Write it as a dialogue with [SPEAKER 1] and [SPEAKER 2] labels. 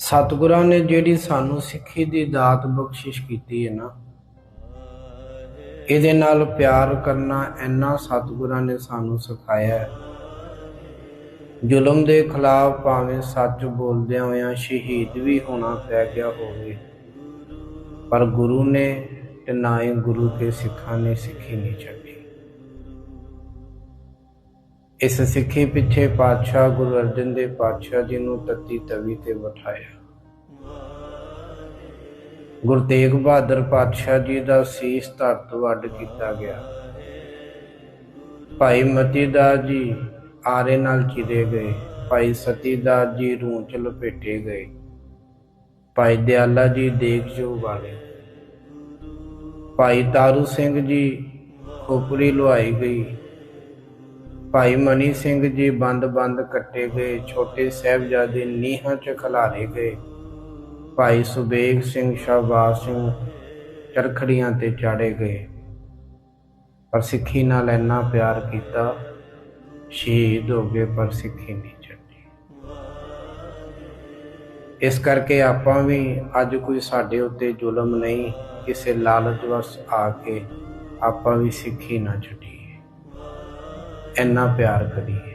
[SPEAKER 1] ਸਤਿਗੁਰਾਂ ਨੇ ਜਿਹੜੀ ਸਾਨੂੰ ਸਿੱਖੀ ਦੀ ਦਾਤ ਬਖਸ਼ਿਸ਼ ਕੀਤੀ ਹੈ ਨਾ, ਇਹਦੇ ਨਾਲ ਪਿਆਰ ਕਰਨਾ ਇੰਨਾ ਸਤਿਗੁਰਾਂ ਨੇ ਸਾਨੂੰ ਸਿਖਾਇਆ ਹੈ। ਜ਼ੁਲਮ ਦੇ ਖਿਲਾਫ ਭਾਵੇਂ ਸੱਚ ਬੋਲਦਿਆਂ ਹੋਇਆਂ ਸ਼ਹੀਦ ਵੀ ਹੋਣਾ ਪੈ ਗਿਆ ਹੋਵੇ, ਪਰ ਗੁਰੂ ਨੇ ਤੇ ਨਾ ਹੀ ਗੁਰੂ ਕੇ ਸਿੱਖਾਂ ਨੇ ਸਿੱਖੀ ਨਹੀਂ ਛੱਡੀ। ਇਸ ਸਿੱਖੀ ਪਿੱਛੇ ਪਾਤਸ਼ਾਹ ਗੁਰੂ ਅਰਜਨ ਦੇਵ ਪਾਤਸ਼ਾਹ ਜੀ ਨੂੰ ਤੱਤੀ ਤਵੀ ਤੇ ਬਿਠਾਇਆ। ਗੁਰੂ ਤੇਗ ਬਹਾਦਰ ਪਾਤਸ਼ਾਹ ਜੀ ਦਾ ਸੀਸ ਧਰਤ ਵੱਡ ਕੀਤਾ ਗਿਆ। ਭਾਈ ਮਤੀ ਦਾਸ ਜੀ ਆਰੇ ਨਾਲ ਚਿਰੇ ਗਏ। ਭਾਈ ਸਤੀ ਦਾਸ ਜੀ ਰੂਹ ਚ ਲਪੇਟੇ ਗਏ। ਭਾਈ ਦਿਆਲਾ ਜੀ ਦੇਖ ਜੋ ਵਾਲੇ। ਭਾਈ ਤਾਰੂ ਸਿੰਘ ਜੀ ਖੋਪੜੀ ਲੁਆਈ ਗਈ। ਭਾਈ ਮਨੀ ਸਿੰਘ ਜੀ ਬੰਦ-ਬੰਦ ਕੱਟੇ ਗਏ, ਛੋਟੇ ਸਾਹਿਬਜ਼ਾਦੇ ਨੀਹਾਂ 'ਚ ਖਿਲਾਰੇ ਗਏ। ਭਾਈ ਸੁਬੇਗ ਸਿੰਘ, ਸ਼ਹਬਾਜ਼ ਸਿੰਘ ਚਰਖੜੀਆਂ ਤੇ ਚਾੜੇ ਗਏ। ਪਰ ਸਿੱਖੀ ਨਾਲ ਇੰਨਾ ਪਿਆਰ ਕੀਤਾ, ਸ਼ਹੀਦ ਹੋ ਗਏ ਪਰ ਸਿੱਖੀ ਨਹੀਂ ਛੱਡੀ। ਇਸ ਕਰਕੇ ਆਪਾਂ ਵੀ ਅੱਜ ਕੋਈ ਸਾਡੇ ਉੱਤੇ ਜ਼ੁਲਮ ਨਹੀਂ, ਕਿਸੇ ਲਾਲਚ ਵਸ ਆ ਕੇ ਆਪਾਂ ਵੀ ਸਿੱਖੀ ਨਾ ਛੱਡੀ। ਇੰਨਾ ਪਿਆਰ ਕਰੀਏ।